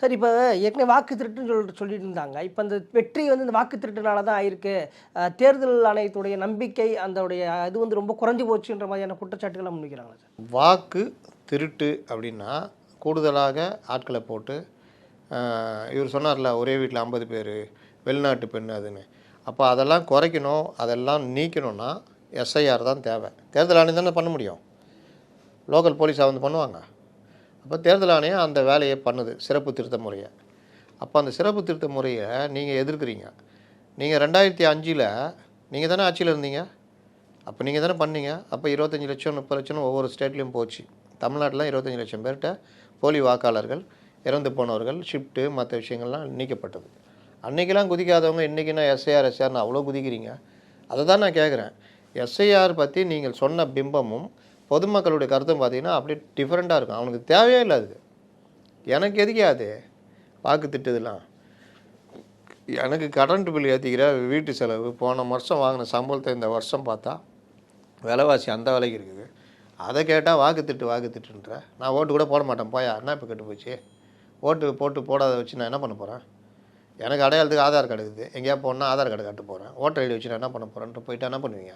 Sir இப்போ ஏற்கனவே வாக்கு திருட்டுன்னு சொல்லிட்டு சொல்லிட்டு இருந்தாங்க இப்போ அந்த வெற்றி வந்து இந்த வாக்கு திருட்டுனால தான் ஆயிருக்கு. தேர்தல் ஆணையத்துடைய நம்பிக்கை அதோடைய இது வந்து ரொம்ப குறைஞ்சி போச்சுன்ற மாதிரியான குற்றச்சாட்டுகளை முன்வைக்கிறாங்க சார்? வாக்கு திருட்டு அப்படின்னா கூடுதலாக ஆட்களை போட்டு இவர் சொன்னார்ல ஒரே வீட்டில் ஐம்பது பேர் வெளிநாட்டு பெண் அதுன்னு. அப்போ அதெல்லாம் குறைக்கணும் அதெல்லாம் நீக்கணும்னா எஸ்ஐஆர் தான் தேவை. தேர்தல் ஆணையம் தானே பண்ண முடியும்? லோக்கல் போலீஸாக வந்து பண்ணுவாங்க? அப்போ தேர்தல் ஆணையம் அந்த வேலையை பண்ணுது சிறப்பு திருத்த முறையை. அப்போ அந்த சிறப்பு திருத்த முறையை நீங்கள் எதிர்க்கிறீங்க. நீங்கள் ரெண்டாயிரத்தி அஞ்சில் நீங்கள் தானே ஆட்சியில் இருந்தீங்க? அப்போ நீங்கள் தானே பண்ணீங்க? அப்போ இருபத்தஞ்சி லட்சம் முப்பது லட்சம் ஒவ்வொரு ஸ்டேட்லேயும் போச்சு. தமிழ்நாட்டில் இருபத்தஞ்சி லட்சம் பேர்கிட்ட போலி வாக்காளர்கள் இறந்து போனவர்கள் ஷிஃப்ட்டு மற்ற விஷயங்கள்லாம் நீக்கப்பட்டது. அன்றைக்கெல்லாம் குதிக்காதவங்க இன்றைக்கினா எஸ்ஐஆர் எஸ்ஐஆர்னு அவ்வளோ குதிக்கிறீங்க. அதை தான் நான் கேட்குறேன் எஸ்ஐஆர் பற்றி நீங்கள் சொன்ன பிம்பமும் பொதுமக்களுடைய கருத்தும் பார்த்தீங்கன்னா அப்படியே டிஃப்ரெண்ட்டாக இருக்கும். அவனுக்கு தேவையே இல்லை அது. எனக்கு எதுக்கே அது? வாக்கு திட்டதெல்லாம் எனக்கு கரண்ட் பில் ஏற்றிக்கிற வீட்டு செலவு போன வருஷம் வாங்கின சம்பளத்தை இந்த வருஷம் பார்த்தா விலைவாசி அந்த விலைக்கு இருக்குது. அதை கேட்டால் வாக்கு திட்டு வாக்கு திட்டுன்ற. நான் ஓட்டு கூட போட மாட்டேன். போயா? என்ன இப்போ கெட்டு போச்சு? ஓட்டு போட்டு போடாத வச்சு நான் என்ன பண்ண போகிறேன் எனக்கு அடையாளத்துக்கு ஆதார் கார்டு இருக்குது. எங்கேயா போனால் ஆதார் கார்டு கட்டு போகிறேன் ஓட்டர் ஐடி வச்சு நான் என்ன பண்ண போகிறேன்ட்டு போயிட்டு என்ன பண்ணுவீங்க?